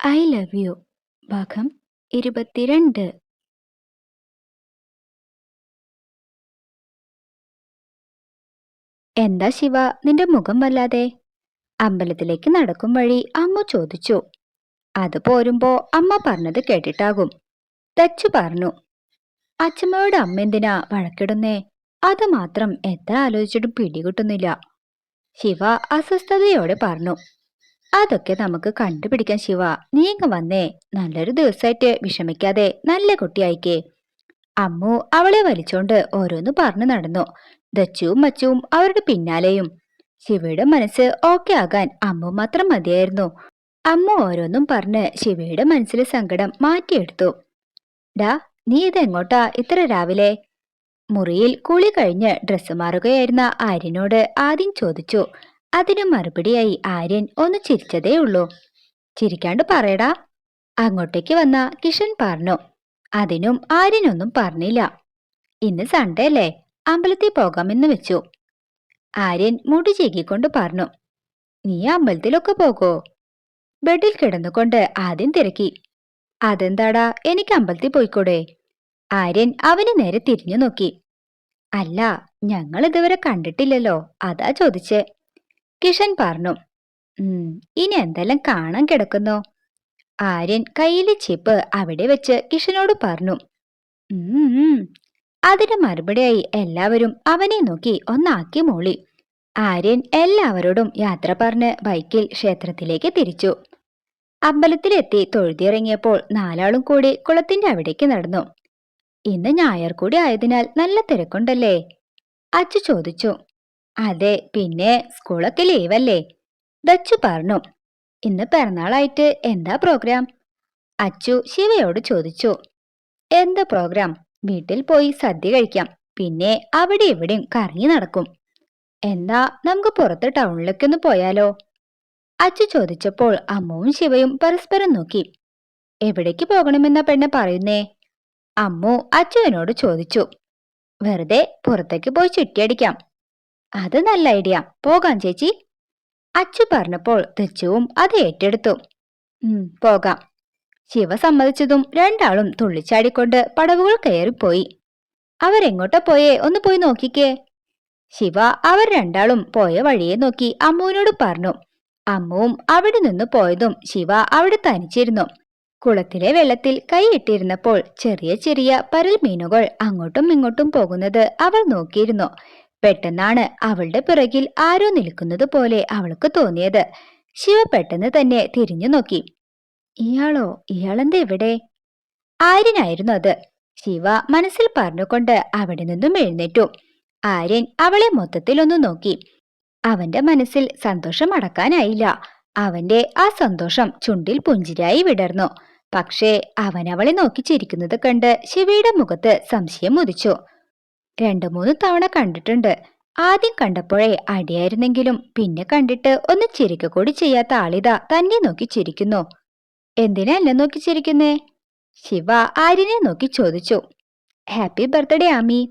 I love you. ഭാഗം ഇരുപത്തിരണ്ട്. എന്താ ശിവ നിന്റെ മുഖം വല്ലാതെ? അമ്പലത്തിലേക്ക് നടക്കും വഴി അമ്മ ചോദിച്ചു. അത് പോരുമ്പോ അമ്മ പറഞ്ഞത് കേട്ടിട്ടാകും. തച്ചു പറഞ്ഞു അച്ഛമ്മയോട് അമ്മ എന്തിനാ വഴക്കിടുന്നേ? അത് മാത്രം എത്ര ആലോചിച്ചിട്ടും പിടികിട്ടുന്നില്ല. ശിവ അസ്വസ്ഥതയോടെ പറഞ്ഞു അതൊക്കെ നമുക്ക് കണ്ടുപിടിക്കാൻ ശിവ. നീ വന്നേ. നല്ലൊരു ദിവസമായിട്ട് വിഷമിക്കാതെ നല്ല കുട്ടിയായിക്കേ. അമ്മു അവളെ വലിച്ചോണ്ട് ഓരോന്ന് പറഞ്ഞു നടന്നു. ദച്ചുവും മച്ചുവും അവരുടെ പിന്നാലെയും. ശിവയുടെ മനസ്സ് ഓക്കെ ആകാൻ അമ്മു മാത്രം മതിയായിരുന്നു. അമ്മു ഓരോന്നും പറഞ്ഞ് ശിവയുടെ മനസ്സിലെ സങ്കടം മാറ്റിയെടുത്തു. ഡാ നീ ഇത് ഇതെങ്ങോട്ടാ ഇത്ര രാവിലെ? മുറിയിൽ കുളി കഴിഞ്ഞ് ഡ്രസ്സ് മാറുകയായിരുന്ന ആര്യനോട് ആദ്യം ചോദിച്ചു. അതിനു മറുപടിയായി ആര്യൻ ഒന്ന് ചിരിച്ചതേ ഉള്ളൂ. ചിരിക്കാണ്ട് പറയടാ. അങ്ങോട്ടേക്ക് വന്ന കിഷൻ പറഞ്ഞു. അതിനും ആര്യനൊന്നും പറഞ്ഞില്ല. ഇന്ന് സൺഡേ അല്ലേ? അമ്പലത്തിൽ പോകാമെന്ന് വെച്ചു. ആര്യൻ മുടി ചീകിക്കൊണ്ട് പറഞ്ഞു. നീ അമ്പലത്തിലൊക്കെ പോകോ? ബെഡിൽ കിടന്നുകൊണ്ട് ആദ്യം തിരക്കി. അതെന്താടാ? എനിക്ക് അമ്പലത്തിൽ പോയിക്കൂടെ? ആര്യൻ അവന് നേരെ തിരിഞ്ഞു നോക്കി. അല്ല ഞങ്ങൾ ഇതുവരെ കണ്ടിട്ടില്ലല്ലോ. അതാ ചോദിച്ചേ. കിഷൻ പറഞ്ഞു ഇനി എന്തെല്ലാം കാണാൻ കിടക്കുന്നു? ആര്യൻ കയ്യിലെ ചിപ്പ് അവിടെ വെച്ച് കിഷനോട് പറഞ്ഞു അതിന് മറുപടിയായി എല്ലാവരും അവനെ നോക്കി ഒന്നാക്കി മൂളി. ആര്യൻ എല്ലാവരോടും യാത്ര പറഞ്ഞ് ബൈക്കിൽ ക്ഷേത്രത്തിലേക്ക് തിരിച്ചു. അമ്പലത്തിലെത്തി തൊഴുതിയിറങ്ങിയപ്പോൾ നാലാളും കൂടി കുളത്തിന്റെ അവിടേക്ക് നടന്നു. ഇന്ന് ഞായർ കൂടി ആയതിനാൽ നല്ല തിരക്കുണ്ടല്ലേ? അച്ചു ചോദിച്ചു അതെ പിന്നെ സ്കൂളൊക്കെ ലീവല്ലേ? ദച്ചു പറഞ്ഞു. ഇന്ന് പിറന്നാളായിട്ട് എന്താ പ്രോഗ്രാം? അച്ചു ശിവയോട് ചോദിച്ചു. എന്താ പ്രോഗ്രാം? വീട്ടിൽ പോയി സദ്യ കഴിക്കാം. പിന്നെ അവിടെ ഇവിടെയും കറങ്ങി നടക്കും. എന്താ നമുക്ക് പുറത്ത് ടൗണിലേക്കൊന്ന് പോയാലോ? അച്ചു ചോദിച്ചപ്പോൾ അമ്മുവും ശിവയും പരസ്പരം നോക്കി. എവിടേക്ക് പോകണമെന്ന പെണ്ണ് പറയുന്നേ? അമ്മു അച്ചുവിനോട് ചോദിച്ചു. വെറുതെ പുറത്തേക്ക് പോയി ചുറ്റിയടിക്കാം. അത് നല്ല ഐഡിയ. പോകാം ചേച്ചി. അച്ചു പറഞ്ഞപ്പോൾ തെച്ചുവും അത് ഏറ്റെടുത്തു. പോകാം. ശിവ സമ്മതിച്ചതും രണ്ടാളും തുള്ളിച്ചാടിക്കൊണ്ട് പടവുകൾ കയറിപ്പോയി. അവരെങ്ങോട്ട പോയേ? ഒന്ന് പോയി നോക്കിക്കേ. ശിവ അവർ രണ്ടാളും പോയ വഴിയെ നോക്കി അമ്മുവിനോട് പറഞ്ഞു. അമ്മുവും അവിടെ നിന്ന് പോയതും ശിവ അവിടെ തനിച്ചിരുന്നു. കുളത്തിലെ വെള്ളത്തിൽ കൈയിട്ടിരുന്നപ്പോൾ ചെറിയ ചെറിയ പരൽ മീനുകൾ അങ്ങോട്ടും ഇങ്ങോട്ടും പോകുന്നത് അവൾ നോക്കിയിരുന്നു. പെട്ടെന്നാണ് അവളുടെ പിറകിൽ ആരോ നിൽക്കുന്നത് പോലെ അവൾക്ക് തോന്നിയത്. ശിവ പെട്ടെന്ന് തന്നെ തിരിഞ്ഞു നോക്കി. ഇയാളോ? ഇയാളെന്താ എവിടെ ആര്യനായിരുന്നു അത്. ശിവ മനസ്സിൽ പറഞ്ഞുകൊണ്ട് അവിടെ നിന്നും എഴുന്നേറ്റു. ആര്യൻ അവളെ മൊത്തത്തിൽ ഒന്ന് നോക്കി. അവന്റെ മനസ്സിൽ സന്തോഷം അടക്കാനായില്ല. അവന്റെ ആ സന്തോഷം ചുണ്ടിൽ പുഞ്ചിരായി വിടർന്നു. പക്ഷേ അവൻ അവളെ നോക്കി ചിരിക്കുന്നത് കണ്ട് ശിവയുടെ മുഖത്ത് സംശയം ഉദിച്ചു. രണ്ടു മൂന്ന് തവണ കണ്ടിട്ടുണ്ട്. ആദ്യം കണ്ടപ്പോഴേ അടിയായിരുന്നെങ്കിലും പിന്നെ കണ്ടിട്ട് ഒന്ന് ചിരിക്ക കൂടി ചെയ്യാത്ത ആളിത തന്നെ നോക്കി ചിരിക്കുന്നു. എന്തിനാ എന്നെ നോക്കി ചിരിക്കുന്നേ? ശിവ ആര്യനെ നോക്കി ചോദിച്ചു. Happy birthday Ami.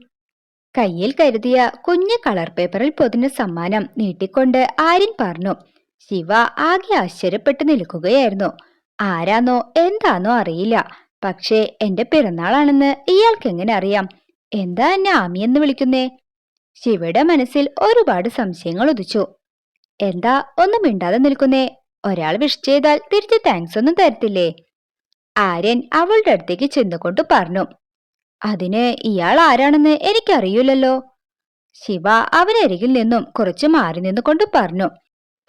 കയ്യിൽ കരുതിയ കുഞ്ഞു കളർ പേപ്പറിൽ പൊതിഞ്ഞ സമ്മാനം നീട്ടിക്കൊണ്ട് ആര്യൻ പറഞ്ഞു. ശിവ ആകെ ആശ്ചര്യപ്പെട്ട് നിൽക്കുകയായിരുന്നു. ആരാന്നോ എന്താന്നോ അറിയില്ല. പക്ഷേ എന്റെ പിറന്നാളാണെന്ന് ഇയാൾക്ക് എങ്ങനെ അറിയാം? എന്താ എന്നെ എന്ന് വിളിക്കുന്നേ? ശിവയുടെ മനസ്സിൽ ഒരുപാട് സംശയങ്ങൾ ഉദിച്ചു. എന്താ ഒന്നും മിണ്ടാതെ നിൽക്കുന്നേ? ഒരാൾ വിഷ് ചെയ്താൽ തിരിച്ച് താങ്ക്സ് ഒന്നും തരത്തില്ലേ? ആര്യൻ അവളുടെ അടുത്തേക്ക് ചെന്നുകൊണ്ട് പറഞ്ഞു. അതിന് ഇയാൾ ആരാണെന്ന് എനിക്കറിയില്ലല്ലോ. ശിവ അവനരികിൽ നിന്നും കുറച്ച് മാറി നിന്നുകൊണ്ട് പറഞ്ഞു.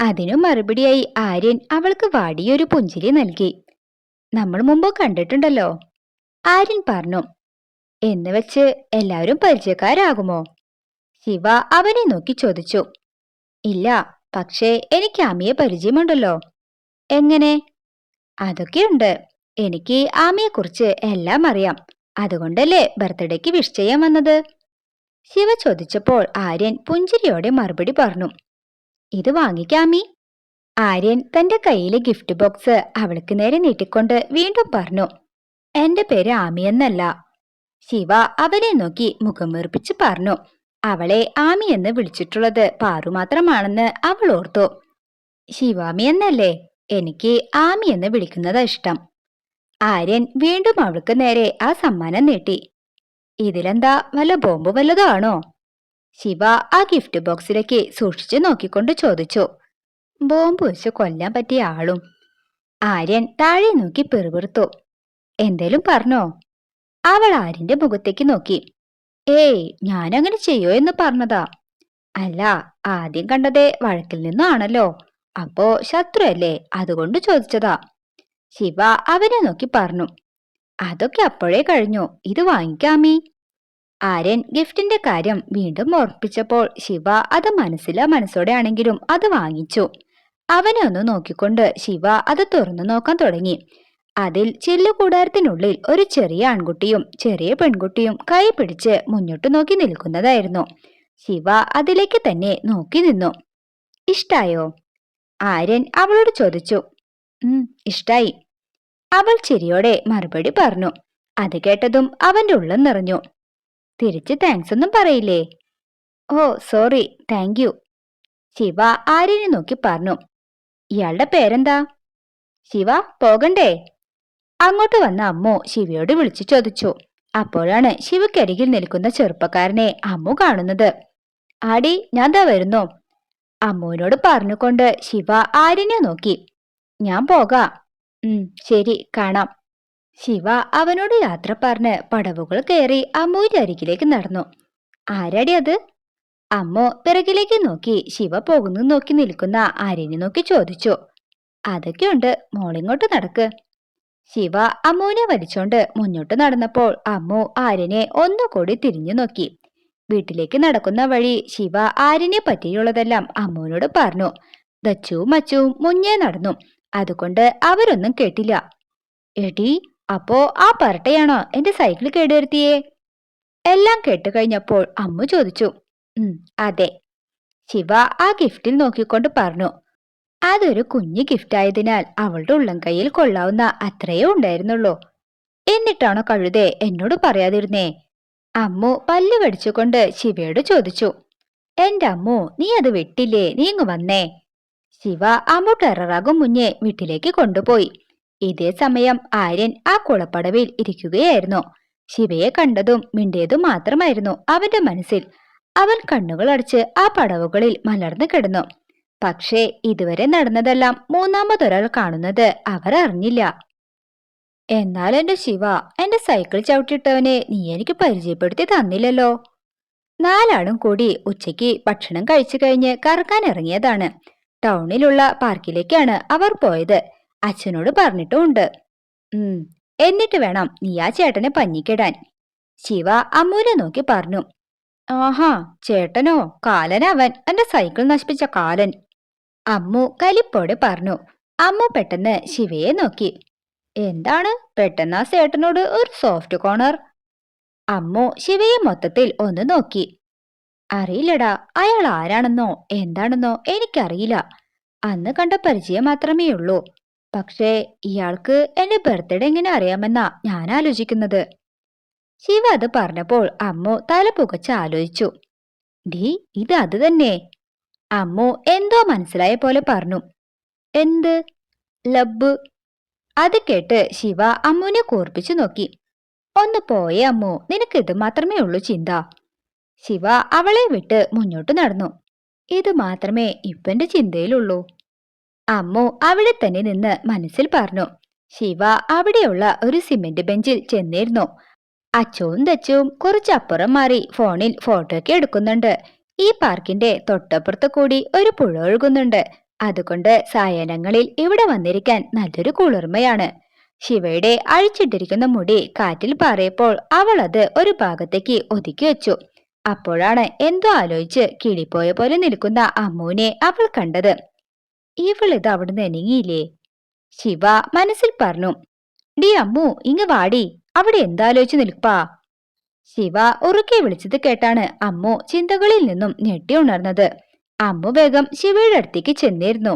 അതിനു മറുപടിയായി ആര്യൻ അവൾക്ക് വാടിയൊരു പുഞ്ചിരി നൽകി. നമ്മൾ മുമ്പ് കണ്ടിട്ടുണ്ടല്ലോ. ആര്യൻ പറഞ്ഞു എന്ന് വെച്ച് എല്ലാവരും പരിചയക്കാരാകുമോ? ശിവ അവനെ നോക്കി ചോദിച്ചു. ഇല്ല പക്ഷേ എനിക്ക് ആമിയെ പരിചയമുണ്ടല്ലോ. എങ്ങനെ? അതൊക്കെയുണ്ട്. എനിക്ക് ആമിയെക്കുറിച്ച് എല്ലാം അറിയാം. അതുകൊണ്ടല്ലേ ബർത്ത്ഡേക്ക് വിഷ് ചെയ്യാൻ വന്നത്? ശിവ ചോദിച്ചപ്പോൾ ആര്യൻ പുഞ്ചിരിയോടെ മറുപടി പറഞ്ഞു. ഇത് വാങ്ങിക്കാമി ആര്യൻ തന്റെ കയ്യിലെ ഗിഫ്റ്റ് ബോക്സ് അവൾക്ക് നേരെ നീട്ടിക്കൊണ്ട് വീണ്ടും പറഞ്ഞു. എന്റെ പേര് ആമി എന്നല്ല. ശിവ അവനെ നോക്കി മുഖം വീർപ്പിച്ച് പറഞ്ഞു അവളെ ആമി എന്ന് വിളിച്ചിട്ടുള്ളത് പാറു മാത്രമാണെന്ന് അവൾ ഓർത്തു. ശിവാമി എന്നല്ലേ? എനിക്ക് ആമി എന്ന് വിളിക്കുന്നതാ ഇഷ്ടം. ആര്യൻ വീണ്ടും അവൾക്ക് നേരെ ആ സമ്മാനം നീട്ടി. ഇതിലെന്താ വല്ല ബോംബ് വല്ലതോ ആണോ? ശിവ ആ ഗിഫ്റ്റ് ബോക്സിലേക്ക് സൂക്ഷിച്ചു നോക്കിക്കൊണ്ട് ചോദിച്ചു. ബോംബ് വെച്ച് കൊല്ലാൻ പറ്റിയ ആളും. ആര്യൻ താഴെ നോക്കി പെറുപിറുത്തു. എന്തേലും പറഞ്ഞോ? അവൾ ആര്യന്റെ മുഖത്തേക്ക് നോക്കി. ഏയ് ഞാനങ്ങനെ ചെയ്യോ എന്ന് പറഞ്ഞതാ. അല്ല ആദ്യം കണ്ടതേ വഴക്കിൽ നിന്നാണല്ലോ. അപ്പോ ശത്രു അല്ലേ? അതുകൊണ്ട് ചോദിച്ചതാ. ശിവ അവനെ നോക്കി പറഞ്ഞു. അതൊക്കെ അപ്പോഴേ കഴിഞ്ഞു. ഇത് വാങ്ങിക്കാമീ. ആര്യൻ ഗിഫ്റ്റിന്റെ കാര്യം വീണ്ടും ഓർപ്പിച്ചപ്പോൾ ശിവ അത് മനസ്സില മനസ്സോടെയാണെങ്കിലും അത് വാങ്ങിച്ചു. അവനെ ഒന്ന് നോക്കിക്കൊണ്ട് ശിവ അത് തുറന്നു നോക്കാൻ തുടങ്ങി. അതിൽ ചില്ലുകൂടാരത്തിനുള്ളിൽ ഒരു ചെറിയ ആൺകുട്ടിയും ചെറിയ പെൺകുട്ടിയും കൈ പിടിച്ച് മുന്നോട്ട് നോക്കി നിൽക്കുന്നതായിരുന്നു. ശിവ അതിലേക്ക് തന്നെ നോക്കി നിന്നു. ഇഷ്ടായോ? ആര്യൻ അവളോട് ചോദിച്ചു. ഇഷ്ടായി. അവൾ ചിരിയോടെ മറുപടി പറഞ്ഞു. അത് കേട്ടതും അവന്റെ ഉള്ളം നിറഞ്ഞു. തിരിച്ച് താങ്ക്സ് ഒന്നും പറയില്ലേ? Oh sorry thank you. Shiva ആര്യനെ നോക്കി പറഞ്ഞു. ഇയാളുടെ പേരെന്താ? ശിവ പോകണ്ടേ? അങ്ങോട്ട് വന്ന അമ്മു ശിവയോട് വിളിച്ചു ചോദിച്ചു. അപ്പോഴാണ് ശിവക്കരികിൽ നിൽക്കുന്ന ചെറുപ്പക്കാരനെ അമ്മു കാണുന്നത്. ആടി ഞാൻ ദാ വരുന്നു. അമ്മുവിനോട് പറഞ്ഞുകൊണ്ട് ശിവ ആര്യനെ നോക്കി. ഞാൻ പോകാം. ഉം ശരി കാണാം. ശിവ അവനോട് യാത്ര പറഞ്ഞ് പടവുകൾ കയറി അമ്മുവിന്റെ അരികിലേക്ക് നടന്നു. ആരാടി അത്? അമ്മു പിറകിലേക്ക് നോക്കി ശിവ പോകുന്നു നോക്കി നിൽക്കുന്ന ആര്യനെ നോക്കി ചോദിച്ചു. അതൊക്കെയുണ്ട് മോളിങ്ങോട്ട് നടക്ക്. ശിവ അമ്മുവിനെ വലിച്ചോണ്ട് മുന്നോട്ട് നടന്നപ്പോൾ അമ്മു ആര്യനെ ഒന്നുകൂടി തിരിഞ്ഞു നോക്കി. വീട്ടിലേക്ക് നടക്കുന്ന വഴി ശിവ ആര്യനെ പറ്റിയുള്ളതെല്ലാം അമ്മുവിനോട് പറഞ്ഞു. ദച്ചുവും മച്ചുവും മുന്നേ നടന്നു. അതുകൊണ്ട് അവരൊന്നും കേട്ടില്ല. എടി അപ്പോ ആ പറട്ടയാണോ എന്റെ സൈക്കിൾ കേടുവരുത്തിയേ? എല്ലാം കേട്ടു കഴിഞ്ഞപ്പോൾ അമ്മു ചോദിച്ചു. അതെ. ശിവ ആ ഗിഫ്റ്റിൽ നോക്കിക്കൊണ്ട് പറഞ്ഞു. അതൊരു കുഞ്ഞു ഗിഫ്റ്റ് ആയതിനാൽ അവളുടെ ഉള്ളം കയ്യിൽ കൊള്ളാവുന്ന അത്രയേ ഉണ്ടായിരുന്നുള്ളൂ. എന്നിട്ടാണോ കഴുതേ എന്നോട് പറയാതിരുന്നേ? അമ്മു പല്ല് കടിച്ചുകൊണ്ട് ശിവയോട് ചോദിച്ചു. എന്റെ അമ്മു നീ അത് വെട്ടില്ലേ? നീ ഇങ്ങ് വന്നേ. ശിവ അമ്മു ടെററാകും മുന്നേ വീട്ടിലേക്ക് കൊണ്ടുപോയി. ഇതേ സമയം ആര്യൻ ആ കുളപ്പടവിൽ ഇരിക്കുകയായിരുന്നു. ശിവയെ കണ്ടതും മിണ്ടിയതും മാത്രമായിരുന്നു അവന്റെ മനസ്സിൽ. അവൻ കണ്ണുകൾ അടച്ച് ആ പടവുകളിൽ മലർന്നു കിടന്നു. പക്ഷേ ഇതുവരെ നടന്നതെല്ലാം മൂന്നാമതൊരാൾ കാണുന്നത് അവർ അറിഞ്ഞില്ല. എന്നാൽ എന്റെ ശിവ എന്റെ സൈക്കിൾ ചവിട്ടിയിട്ടവനെ നീ എനിക്ക് പരിചയപ്പെടുത്തി തന്നില്ലല്ലോ. നാലാളും കൂടി ഉച്ചയ്ക്ക് ഭക്ഷണം കഴിച്ചു കഴിഞ്ഞ് കറക്കാൻ ഇറങ്ങിയതാണ്. ടൗണിലുള്ള പാർക്കിലേക്കാണ് അവർ പോയത്. അച്ഛനോട് പറഞ്ഞിട്ടുമുണ്ട് ഉം എന്നിട്ട് വേണം നീ ആ ചേട്ടനെ പഞ്ഞിക്കിടാൻ ശിവ അമ്മൂനെ നോക്കി പറഞ്ഞു. ആഹാ ചേട്ടനോ? കാലനവൻ എന്റെ സൈക്കിൾ നശിപ്പിച്ച കാലൻ. അമ്മു കലിപ്പോടെ പറഞ്ഞു. അമ്മു പെട്ടെന്ന് ശിവയെ നോക്കി. എന്താണ്? പെട്ടെന്ന് ആ ചേട്ടനോട് ഒരു സോഫ്റ്റ് കോണർ അമ്മു ശിവയെ മൊത്തത്തിൽ ഒന്ന് നോക്കി. അറിയില്ലടാ അയാൾ ആരാണെന്നോ എന്താണെന്നോ എനിക്കറിയില്ല. അന്ന് കണ്ട പരിചയം മാത്രമേ ഉള്ളൂ. പക്ഷേ ഇയാൾക്ക് എന്റെ ബർത്ത്ഡേ എങ്ങനെ അറിയാമെന്നാ ഞാൻ ആലോചിക്കുന്നത്. ശിവ അത് പറഞ്ഞപ്പോൾ അമ്മു തല പുകച്ച് ആലോചിച്ചു. ഡി ഇത് അത് തന്നെ. അമ്മു എന്തോ മനസ്സിലായ പോലെ പറഞ്ഞു. എന്ത്? ലബ് അത് കേട്ട് ശിവ അമ്മുവിനെ കൂർപ്പിച്ചു നോക്കി. ഒന്ന് പോയേ അമ്മു നിനക്ക് ഇത് മാത്രമേ ഉള്ളൂ ചിന്ത. ശിവ അവളെ വിട്ട് മുന്നോട്ട് നടന്നു. ഇത് മാത്രമേ ഇപ്പന്റെ ചിന്തയിലുള്ളൂ. അമ്മു അവിടെ തന്നെ നിന്ന് മനസ്സിൽ പറഞ്ഞു. ശിവ അവിടെയുള്ള ഒരു സിമെന്റ് ബെഞ്ചിൽ ചെന്നിരുന്നു. അച്ചവും തച്ചവും കുറച്ചപ്പുറം മാറി ഫോണിൽ ഫോട്ടോ ഒക്കെ എടുക്കുന്നുണ്ട്. ഈ പാർക്കിന്റെ തൊട്ടപ്പുറത്ത് കൂടി ഒരു പുഴ ഒഴുകുന്നുണ്ട്. അതുകൊണ്ട് സായാഹ്നങ്ങളിൽ ഇവിടെ വന്നിരിക്കാൻ നല്ലൊരു കുളിർമയാണ്. ശിവയുടെ അഴിച്ചിട്ടിരിക്കുന്ന മുടി കാറ്റിൽ പാറിയപ്പോൾ അവൾ അത് ഒരു ഭാഗത്തേക്ക് ഒതുക്കി വെച്ചു. അപ്പോഴാണ് എന്തോ ആലോചിച്ച് കിളിപ്പോയ പോലെ നിൽക്കുന്ന അമ്മൂനെ അവൾ കണ്ടത്. ഇവൾ ഇത് അവിടുന്ന് എനങ്ങിയില്ലേ ശിവ മനസ്സിൽ പറഞ്ഞു. ഡി അമ്മു ഇങ്ങ് വാടി. അവിടെ എന്താലോചിച്ച് നിൽപ്പാ? ശിവ ഉറുക്കെ വിളിച്ചത് കേട്ടാണ് അമ്മു ചിന്തകളിൽ നിന്നും ഞെട്ടി ഉണർന്നത്. അമ്മു വേഗം ശിവയുടെ അടുത്തേക്ക് ചെന്നിരുന്നു.